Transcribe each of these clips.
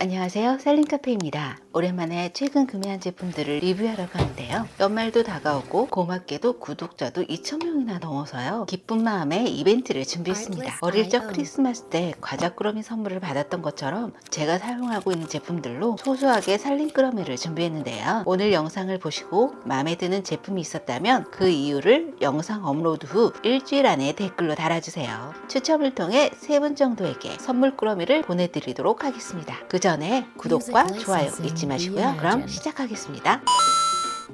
안녕하세요. 셀린카페입니다. 오랜만에 최근 구매한 제품들을 리뷰하려고 하는데요. 연말도 다가오고 고맙게도 구독자도 2,000명이나 넘어서요. 기쁜 마음에 이벤트를 준비했습니다. 어릴 적 크리스마스 때 과자꾸러미 선물을 받았던 것처럼 제가 사용하고 있는 제품들로 소소하게 살린 끄러미를 준비했는데요. 오늘 영상을 보시고 마음에 드는 제품이 있었다면 그 이유를 영상 업로드 후 일주일 안에 댓글로 달아주세요. 추첨을 통해 세 분 정도에게 선물 꾸러미를 보내드리도록 하겠습니다. 그 전에 구독과 좋아요 잊지 마시고요. 그럼 시작하겠습니다.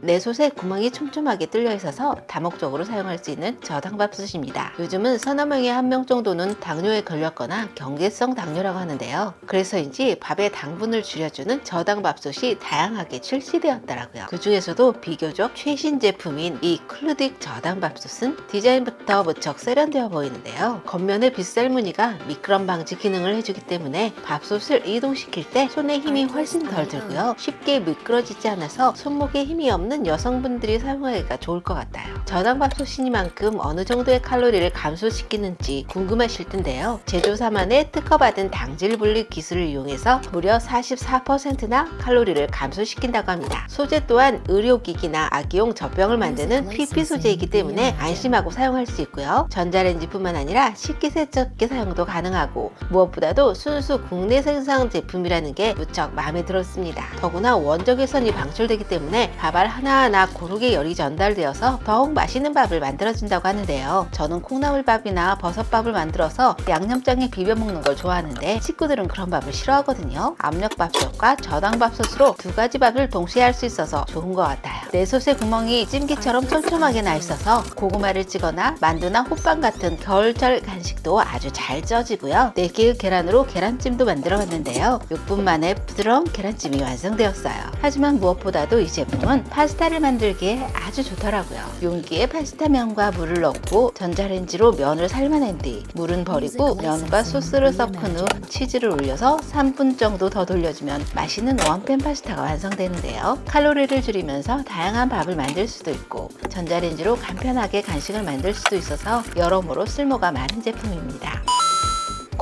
내 솥에 구멍이 촘촘하게 뚫려 있어서 다목적으로 사용할 수 있는 저당밥솥입니다. 요즘은 서너 명에 한 명 정도는 당뇨에 걸렸거나 경계성 당뇨라고 하는데요. 그래서인지 밥의 당분을 줄여주는 저당밥솥이 다양하게 출시되었더라고요. 그 중에서도 비교적 최신 제품인 이 클루딕 저당밥솥은 디자인부터 무척 세련되어 보이는데요. 겉면의 빗살 무늬가 미끄럼 방지 기능을 해주기 때문에 밥솥을 이동시킬 때 손에 힘이 훨씬 덜 들고요. 쉽게 미끄러지지 않아서 손목에 힘이 없는 여성분들이 사용하기가 좋을 것 같아요. 저당밥솥이니만큼 어느 정도의 칼로리를 감소시키는지 궁금하실 텐데요. 제조사만의 특허받은 당질 분리 기술을 이용해서 무려 44%나 칼로리를 감소시킨다고 합니다. 소재 또한 의료기기나 아기용 젖병을 만드는 PP 소재이기 때문에 안심하고 사용할 수 있고요. 전자레인지뿐만 아니라 식기세척기 사용도 가능하고 무엇보다도 순수 국내 생산 제품이라는 게 무척 마음에 들었습니다. 더구나 원적외선이 방출되기 때문에 밥알 하나하나 고르게 열이 전달되어서 더욱 맛있는 밥을 만들어준다고 하는데요. 저는 콩나물밥이나 버섯밥을 만들어서 양념장에 비벼 먹는 걸 좋아하는데 친구들은 그런 밥을 싫어하거든요. 압력밥솥과 저당밥솥으로 두 가지 밥을 동시에 할 수 있어서 좋은 것 같아요. 내 솥에 구멍이 찜기처럼 촘촘하게 나 있어서 고구마를 찌거나 만두나 호빵 같은 겨울철 간식도 아주 잘 쪄지고요. 4개의 계란으로 계란찜도 만들어 봤는데요. 6분 만에 부드러운 계란찜이 완성되었어요. 하지만 무엇보다도 이 제품은 파스타를 만들기에 아주 좋더라고요. 용기에 파스타면과 물을 넣고 전자레인지로 면을 삶아낸 뒤 물은 버리고 면과 소스를 섞은 후 치즈를 올려서 3분 정도 더 돌려주면 맛있는 원팬 파스타가 완성되는데요. 칼로리를 줄이면서 다양한 밥을 만들 수도 있고 전자레인지로 간편하게 간식을 만들 수도 있어서 여러모로 쓸모가 많은 제품입니다.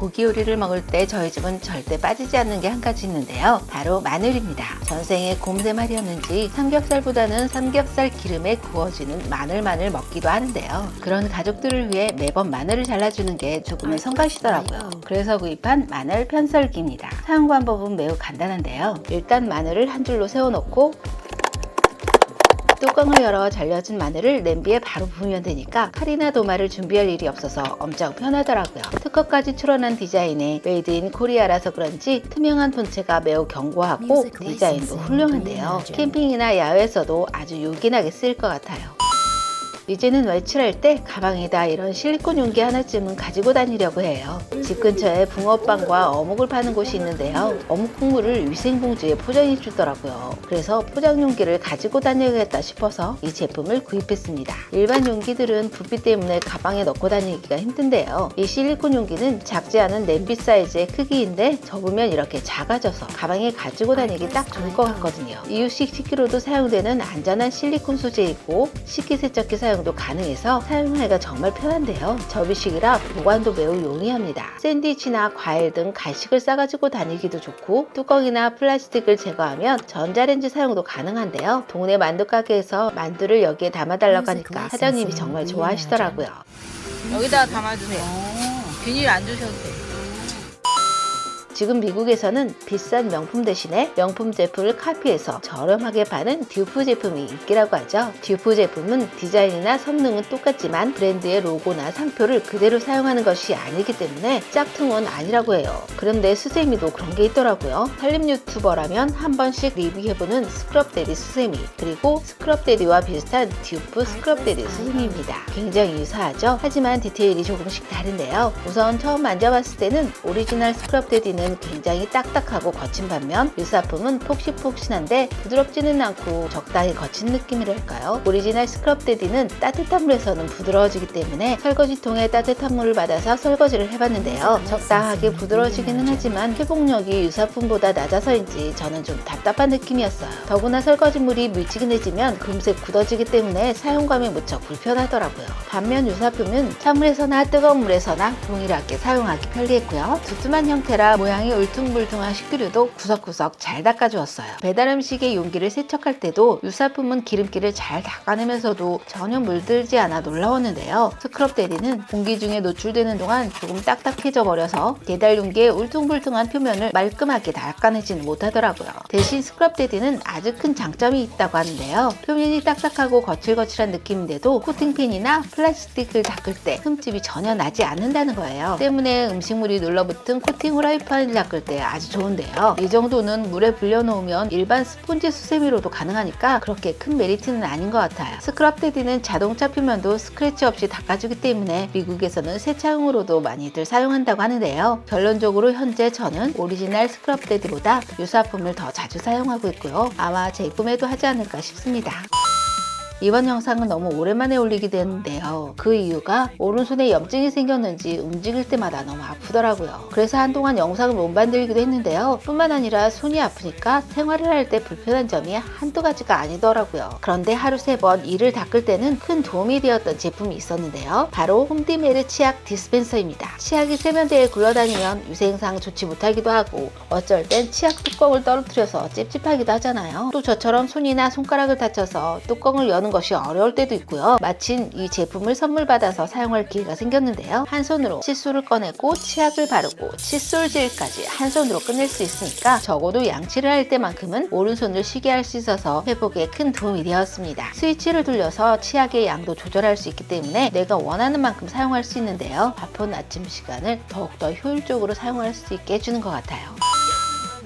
고기 요리를 먹을 때 저희 집은 절대 빠지지 않는 게 한 가지 있는데요. 바로 마늘입니다. 전생에 곰새말이었는지 삼겹살보다는 삼겹살 기름에 구워지는 마늘만을 먹기도 하는데요. 그런 가족들을 위해 매번 마늘을 잘라주는 게 조금의 성가시더라고요. 그래서 구입한 마늘 편썰기입니다. 사용 방법은 매우 간단한데요. 일단 마늘을 한 줄로 세워놓고 뚜껑을 열어 잘려진 마늘을 냄비에 바로 부으면 되니까 칼이나 도마를 준비할 일이 없어서 엄청 편하더라고요. 특허까지 출원한 디자인에 메이드 인 코리아라서 그런지 투명한 본체가 매우 견고하고 디자인도 훌륭한데요. 캠핑이나 야외에서도 아주 요긴하게 쓰일 것 같아요. 이제는 외출할 때 가방에다 이런 실리콘 용기 하나쯤은 가지고 다니려고 해요. 집 근처에 붕어빵과 어묵을 파는 곳이 있는데요. 어묵 국물을 위생봉지에 포장해 주더라고요. 그래서 포장 용기를 가지고 다녀야겠다 싶어서 이 제품을 구입했습니다. 일반 용기들은 부피 때문에 가방에 넣고 다니기가 힘든데요. 이 실리콘 용기는 작지 않은 냄비 사이즈의 크기인데 접으면 이렇게 작아져서 가방에 가지고 다니기 딱 좋을 것 같거든요. 이유식 식기로도 사용되는 안전한 실리콘 소재이고 식기세척기 사용 도 가능해서 사용하기가 정말 편한데요. 접이식이라 보관도 매우 용이합니다. 샌드위치나 과일 등 간식을 싸가지고 다니기도 좋고 뚜껑이나 플라스틱을 제거하면 전자레인지 사용도 가능한데요. 동네 만두 가게에서 만두를 여기에 담아달라고 하니까 사장님이 정말 좋아하시더라고요. 여기다가 담아주세요. 비닐 안 주셔도 돼요. 지금 미국에서는 비싼 명품 대신에 명품 제품을 카피해서 저렴하게 파는 듀프 제품이 인기라고 하죠. 듀프 제품은 디자인이나 성능은 똑같지만 브랜드의 로고나 상표를 그대로 사용하는 것이 아니기 때문에 짝퉁은 아니라고 해요. 그런데 수세미도 그런 게 있더라고요. 살림 유튜버라면 한 번씩 리뷰해보는 스크럽데디 수세미 그리고 스크럽데디와 비슷한 듀프 스크럽데디 수세미입니다. 굉장히 유사하죠? 하지만 디테일이 조금씩 다른데요. 우선 처음 만져봤을 때는 오리지널 스크럽데디는 굉장히 딱딱하고 거친 반면 유사품은 폭신폭신한데 부드럽지는 않고 적당히 거친 느낌이랄까요. 오리지널 스크럽 데디는 따뜻한 물에서는 부드러워지기 때문에 설거지통에 따뜻한 물을 받아서 설거지를 해봤는데요. 적당하게 부드러워지기는 하지만 회복력이 유사품보다 낮아서인지 저는 좀 답답한 느낌이었어요. 더구나 설거지물이 미지근해지면 금세 굳어지기 때문에 사용감이 무척 불편하더라고요. 반면 유사품은 찬물에서나 뜨거운 물에서나 동일하게 사용하기 편리했고요. 두툼한 형태라 모양이 양이 울퉁불퉁한 식기류도 구석구석 잘 닦아주었어요. 배달 음식의 용기를 세척할 때도 유사품은 기름기를 잘 닦아내면서도 전혀 물들지 않아 놀라웠는데요. 스크럽 대리는 공기 중에 노출되는 동안 조금 딱딱해져 버려서 배달 용기의 울퉁불퉁한 표면을 말끔하게 닦아내지는 못하더라고요. 대신 스크럽 대리는 아주 큰 장점이 있다고 하는데요. 표면이 딱딱하고 거칠거칠한 느낌인데도 코팅핀이나 플라스틱을 닦을 때 흠집이 전혀 나지 않는다는 거예요. 때문에 음식물이 눌러붙은 코팅 후라이팬 을 닦을 때 아주 좋은데요. 이 정도는 물에 불려놓으면 일반 스폰지 수세미로도 가능하니까 그렇게 큰 메리트는 아닌 것 같아요. 스크럽 테디는 자동차 표면도 스크래치 없이 닦아주기 때문에 미국에서는 세차용으로도 많이들 사용한다고 하는데요. 결론적으로 현재 저는 오리지널 스크럽 테디보다 유사품을 더 자주 사용하고 있고요. 아마 재구매도 하지 않을까 싶습니다. 이번 영상은 너무 오랜만에 올리게 되는데요. 그 이유가 오른손에 염증이 생겼는지 움직일 때마다 너무 아프더라고요. 그래서 한동안 영상을 못 만들기도 했는데요. 뿐만 아니라 손이 아프니까 생활을 할 때 불편한 점이 한두 가지가 아니더라고요. 그런데 하루 세 번 이를 닦을 때는 큰 도움이 되었던 제품이 있었는데요. 바로 홈디메르 치약 디스펜서입니다. 치약이 세면대에 굴러다니면 위생상 좋지 못하기도 하고 어쩔 땐 치약 뚜껑을 떨어뜨려서 찝찝하기도 하잖아요. 또 저처럼 손이나 손가락을 다쳐서 뚜껑을 여는 것이 어려울 때도 있고요. 마침 이 제품을 선물 받아서 사용할 기회가 생겼는데요. 한 손으로 칫솔을 꺼내고 치약을 바르고 칫솔질까지 한 손으로 끝낼 수 있으니까 적어도 양치를 할 때만큼은 오른손을 쉬게 할 수 있어서 회복에 큰 도움이 되었습니다. 스위치를 돌려서 치약의 양도 조절할 수 있기 때문에 내가 원하는 만큼 사용할 수 있는데요. 바쁜 아침 시간을 더욱더 효율적으로 사용할 수 있게 해주는 것 같아요.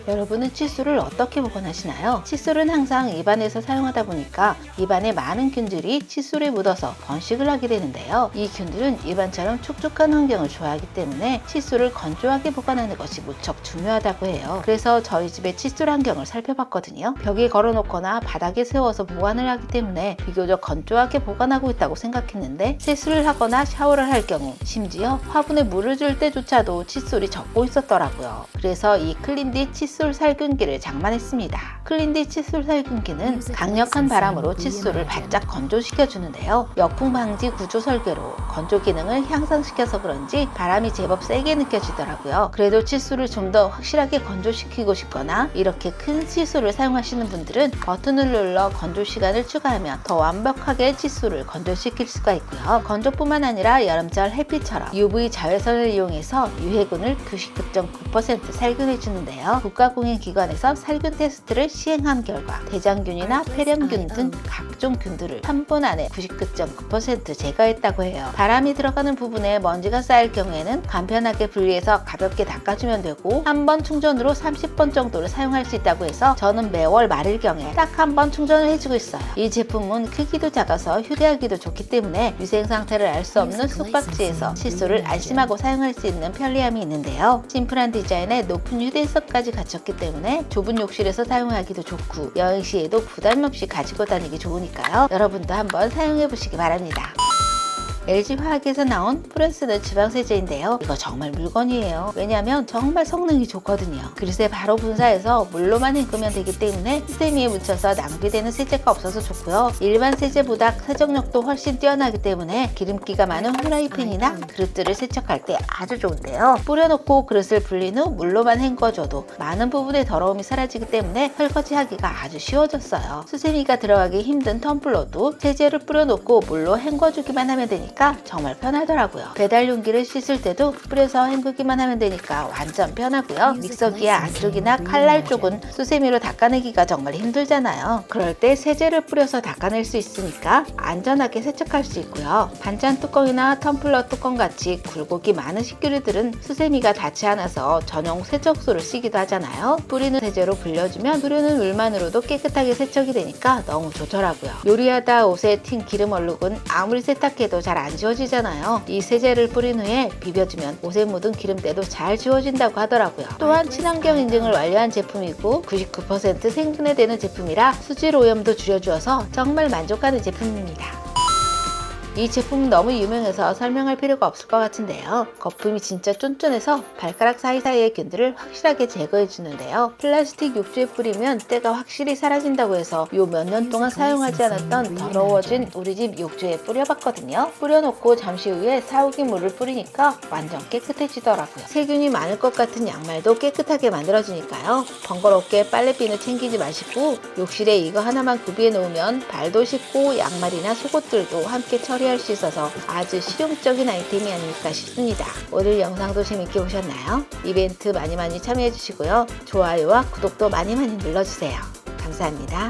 여러분은 칫솔을 어떻게 보관하시나요? 칫솔은 항상 입안에서 사용하다 보니까 입안에 많은 균들이 칫솔에 묻어서 번식을 하게 되는데요. 이 균들은 입안처럼 촉촉한 환경을 좋아하기 때문에 칫솔을 건조하게 보관하는 것이 무척 중요하다고 해요. 그래서 저희 집의 칫솔 환경을 살펴봤거든요. 벽에 걸어놓거나 바닥에 세워서 보관을 하기 때문에 비교적 건조하게 보관하고 있다고 생각했는데 세수를 하거나 샤워를 할 경우 심지어 화분에 물을 줄 때조차도 칫솔이 젖고 있었더라고요. 그래서 이 클린디 칫솔 살균기를 장만했습니다. 클린디 칫솔 살균기는 강력한 바람으로 칫솔을 바짝 건조시켜 주는데요. 역풍 방지 구조 설계로 건조 기능을 향상시켜서 그런지 바람이 제법 세게 느껴지더라고요. 그래도 칫솔을 좀 더 확실하게 건조시키고 싶거나 이렇게 큰 칫솔을 사용하시는 분들은 버튼을 눌러 건조 시간을 추가하면 더 완벽하게 칫솔을 건조시킬 수가 있고요. 건조뿐만 아니라 여름철 햇빛처럼 UV 자외선을 이용해서 유해군을 99.9% 살균해 주는데요. 국가 공인기관에서 살균 테스트를 시행한 결과 대장균이나 폐렴균 등 각종 균들을 3분 안에 99.9% 제거했다고 해요. 바람이 들어가는 부분에 먼지가 쌓일 경우에는 간편하게 분리해서 가볍게 닦아주면 되고 한 번 충전으로 30번 정도를 사용할 수 있다고 해서 저는 매월 말일 경에 딱 한 번 충전을 해주고 있어요. 이 제품은 크기도 작아서 휴대하기도 좋기 때문에 위생 상태를 알 수 없는 숙박지에서 칫솔을 안심하고 사용할 수 있는 편리함이 있는데요. 심플한 디자인에 높은 휴대성까지 갖 췄기 때문에 좁은 욕실에서 사용하기도 좋고 여행 시에도 부담 없이 가지고 다니기 좋으니까요. 여러분도 한번 사용해 보시기 바랍니다. LG화학에서 나온 프레스드 지방세제인데요. 이거 정말 물건이에요. 왜냐하면 정말 성능이 좋거든요. 그릇에 바로 분사해서 물로만 헹구면 되기 때문에 스템 위에 묻혀서 낭비되는 세제가 없어서 좋고요. 일반 세제보다 세정력도 훨씬 뛰어나기 때문에 기름기가 많은 후라이팬이나 그릇들을 세척할 때 아주 좋은데요. 뿌려놓고 그릇을 불린 후 물로만 헹궈줘도 많은 부분의 더러움이 사라지기 때문에 설거지하기가 아주 쉬워졌어요. 수세미가 들어가기 힘든 텀블러도 세제를 뿌려놓고 물로 헹궈주기만 하면 되니까 정말 편하더라고요. 배달 용기를 씻을 때도 뿌려서 헹구기만 하면 되니까 완전 편하고요. 믹서기의 안쪽이나 칼날 쪽은 수세미로 닦아내기가 정말 힘들잖아요. 그럴 때 세제를 뿌려서 닦아낼 수 있으니까 안전하게 세척할 수 있고요. 반찬 뚜껑이나 텀블러 뚜껑 같이 굴곡이 많은 식기류들은 수세미가 닿지 않아서 전용 세척소를 쓰기도 하잖아요. 뿌리는 세제로 불려주면 뿌리는 물만으로도 깨끗하게 세척이 되니까 너무 좋더라고요. 요리하다 옷에 튄 기름 얼룩은 아무리 세탁해도 잘안 지워지잖아요. 이 세제를 뿌린 후에 비벼주면 옷에 묻은 기름때도 잘 지워진다고 하더라고요. 또한 친환경 인증을 완료한 제품이고 99% 생분해되는 제품이라 수질 오염도 줄여주어서 정말 만족하는 제품입니다. 이 제품은 너무 유명해서 설명할 필요가 없을 것 같은데요. 거품이 진짜 쫀쫀해서 발가락 사이사이의 균들을 확실하게 제거해 주는데요. 플라스틱 욕조에 뿌리면 때가 확실히 사라진다고 해서 요 몇 년 동안 사용하지 않았던 더러워진 우리 집 욕조에 뿌려봤거든요. 뿌려놓고 잠시 후에 사오기 물을 뿌리니까 완전 깨끗해지더라고요. 세균이 많을 것 같은 양말도 깨끗하게 만들어주니까요. 번거롭게 빨래비누 챙기지 마시고 욕실에 이거 하나만 구비해 놓으면 발도 씻고 양말이나 속옷들도 함께 처리할 수 있어서 아주 실용적인 아이템이 아닐까 싶습니다. 오늘 영상도 재밌게 보셨나요? 이벤트 많이 많이 참여해 주시고요. 좋아요와 구독도 많이 많이 눌러주세요. 감사합니다.